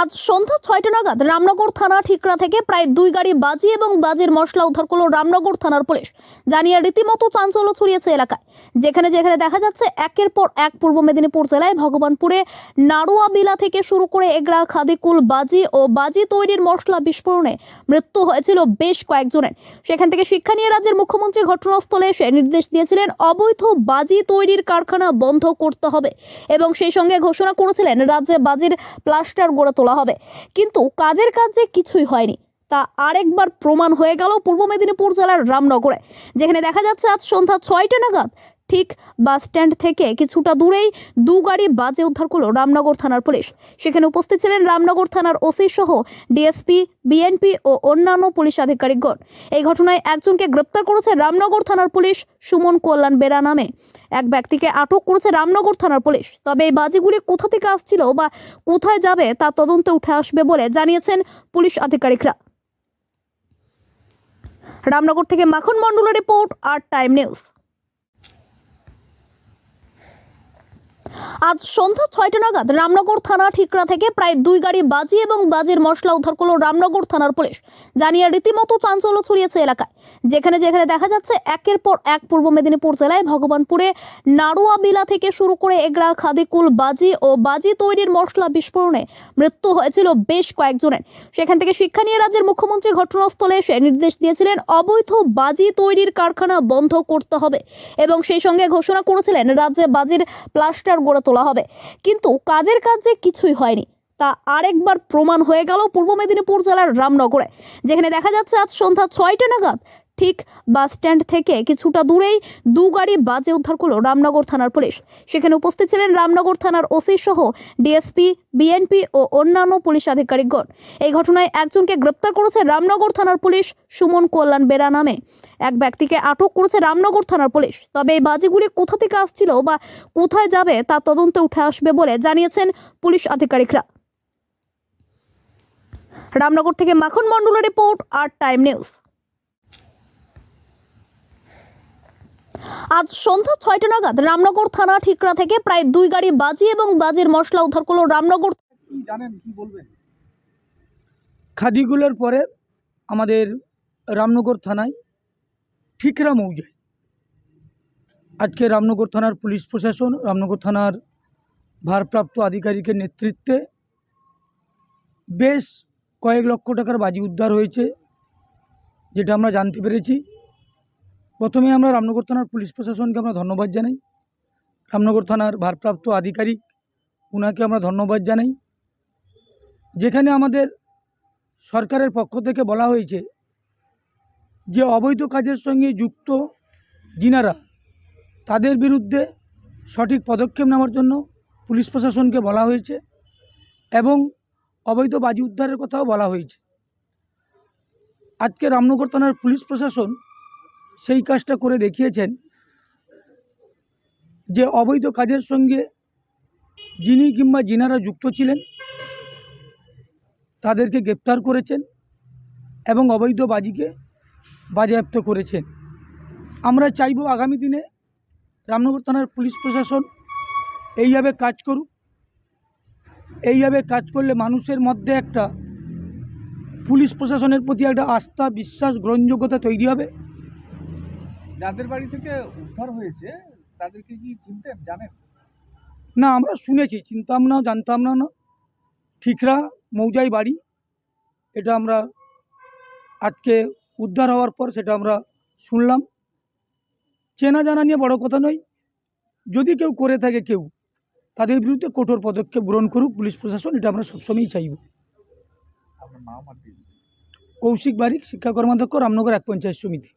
আজ সন্ধ্যা ছয়টা নাগাদ রামনগর থানা ঠিকরা থেকে প্রায় দুই গাড়ি বাজি এবং বাজির মশলা উদ্ধার করল রামনগর থানার পুলিশ। জানিয়ে রীতিমতো চাঞ্চল্য ছড়িয়েছে এলাকায়। যেখানে যেখানে দেখা যাচ্ছে, একের পর এক পূর্ব মেদিনীপুর জেলায় ভগবানপুরে নাড়ুয়া বিলা থেকে শুরু করে এগরা, খাদিকুল, বাজি ও বাজি তৈরির মশলা বিস্ফোরণে মৃত্যু হয়েছিল বেশ কয়েকজনের। সেখান থেকে শিক্ষা নিয়ে রাজ্যের মুখ্যমন্ত্রী ঘটনাস্থলে এসে নির্দেশ দিয়েছিলেন, অবৈধ বাজি তৈরির কারখানা বন্ধ করতে হবে। এবং সেই সঙ্গে ঘোষণা করেছিলেন, রাজ্যে বাজির প্লাস্টার গড়ে তোলা হবে। কিন্তু কাজের কাজে কিছুই হয়নি, তা আরেকবার প্রমাণ হয়ে গেল পূর্ব মেদিনীপুর জেলার রামনগরে, যেখানে দেখা যাচ্ছে আজ সন্ধ্যা ছয়টা নাগাদ ঠিক বাস স্ট্যান্ড থেকে কিছুটা দূরেই দু গাড়ি বাজে উদ্ধার করল রামনগর থানার পুলিশ। সেখানে উপস্থিত ছিলেন রামনগর থানার ওসি সহ ডিএসপি, বিএনপি ও অন্যান্য পুলিশ আধিকারিকগণ। এই ঘটনায় একজনকে গ্রেপ্তার করেছে রামনগর থানার পুলিশ সুমন কল্যাণ বেরা নামে। এক ব্যক্তিকে আটক করেছে রামনগর থানার পুলিশ। তবে এই বাজিগুলি কোথা থেকে আসছিল বা কোথায় যাবে তা তদন্তে উঠে আসবে বলে জানিয়েছেন পুলিশ আধিকারিকরা। রামনগর থেকে মাখন মণ্ডলের রিপোর্ট, আর টাইম নিউজ। আজ সন্ধ্যা ছয়টা নাগাদ রামনগর থানা ঠিকরা থেকে প্রায় দুই গাড়ি বাজি এবং বাজির মশলা উদ্ধার করল রামনগর থানার পুলিশ। জানিয়ে রীতিমতো চাঞ্চল্য ছড়িয়েছে এলাকায়। যেখানে যেখানে দেখা যাচ্ছে একের পর এক পূর্ব মেদিনীপুর জেলায় ভগবানপুরে নাড়ুয়া বিলা থেকে শুরু করে এগরা খাদিকুল, বাজি ও বাজি তৈরির মশলা বিস্ফোরণে মৃত্যু হয়েছিল বেশ কয়েকজনের। সেখান থেকে শিক্ষা নিয়ে রাজ্যের মুখ্যমন্ত্রী ঘটনাস্থলে এসে নির্দেশ দিয়েছিলেন, অবৈধ বাজি তৈরির কারখানা বন্ধ করতে হবে এবং সেই সঙ্গে ঘোষণা করেছিলেন, রাজ্যে বাজির প্লাস্টার গড়ে তোলা হবে। কিন্তু কাজের কাজে কিছুই হয়নি। তা আরেকবার প্রমাণ হয়ে গেল পূর্ব মেদিনীপুর জেলার রামনগরে, যেখানে দেখা যাচ্ছে আজ সন্ধ্যা ছয়টা নাগাদ ঠিক বাস স্ট্যান্ড থেকে কিছুটা দূরেই দু গাড়ি বাজে উদ্ধার করল রামনগর থানার পুলিশ। সেখানে উপস্থিত ছিলেন রামনগর থানার ওসি সহ ডিএসপি, বিএনপি ও অন্যান্য পুলিশ আধিকারিকগণ। এই ঘটনায় একজনকে গ্রেপ্তার করেছে রামনগর থানার পুলিশ সুমন কল্যাণ বেরা নামে। এক ব্যক্তিকে আটক করেছে রামনগর থানার পুলিশ। তবে এই বাজিগুলি কোথা থেকে আসছিল বা কোথায় যাবে তা তদন্তে উঠে আসবে বলে জানিয়েছেন পুলিশ আধিকারিকরা। রামনগর থেকে মাখন মণ্ডলের রিপোর্ট আর টাইম নিউজ। আজ সন্ধ্যা ছয়টা নাগাদ রামনগর থানা ঠিকরা থেকে প্রায় দুই গাড়ি বাজি এবং বাজির মশলা উদ্ধার করল রামনগর জানেন, কি বলবেন? খাদিগুলোর পরে আমাদের রামনগর থানায় ঠিকরা মৌজায়। আজকে রামনগর থানার পুলিশ প্রশাসন, রামনগর থানার ভারপ্রাপ্ত আধিকারিকের নেতৃত্বে বেশ কয়েক লক্ষ টাকার বাজি উদ্ধার হয়েছে, যেটা আমরা জানতে পেরেছি। প্রথমে আমরা রামনগর থানার পুলিশ প্রশাসনকে আমরা ধন্যবাদ জানাই। রামনগর থানার ভারপ্রাপ্ত আধিকারিক ওনাকে আমরা ধন্যবাদ জানাই। যেখানে আমাদের সরকারের পক্ষ থেকে বলা হয়েছে যে, অবৈধ কাজের সঙ্গে যুক্ত যিনারা, তাদের বিরুদ্ধে সঠিক পদক্ষেপ নেওয়ার জন্য পুলিশ প্রশাসনকে বলা হয়েছে এবং অবৈধ বাজি উদ্ধারের কথাও বলা হয়েছে। আজকে রামনগর থানার পুলিশ প্রশাসন সেই কাজটা করে দেখিয়েছেন যে অবৈধ কাজের সঙ্গে যিনি কিংবা যিনারা যুক্ত ছিলেন, তাদেরকে গ্রেপ্তার করেছেন এবং অবৈধ বাজিকে বাজেয়াপ্ত করেছেন। আমরা চাইব আগামী দিনে রামনগর থানার পুলিশ প্রশাসন এইভাবে কাজ করুক। এইভাবে কাজ করলে মানুষের মধ্যে একটা পুলিশ প্রশাসনের প্রতি একটা আস্থা বিশ্বাস গ্রহণযোগ্যতা তৈরি হবে। যাদের বাড়ি থেকে উদ্ধার হয়েছে তাদেরকে কি চিনতেন জানেন? না আমরা শুনেছি চিনতাম না জানতাম না। না ঠিকরা মৌজাই বাড়ি। এটা আমরা আজকে উদ্ধার হওয়ার পর সেটা আমরা শুনলাম। চেনা জানা নিয়ে বড় কথা নয়। যদি কেউ করে থাকে কেউ। তাদের বিরুদ্ধে কঠোর পদক্ষেপ গ্রহণ করুক পুলিশ প্রশাসন এটা আমরা সবসময়ই চাইব। কৌশিক বারিক শিক্ষা কর্মাধ্যক্ষ রামনগর এক পঞ্চায়েত সমিতি।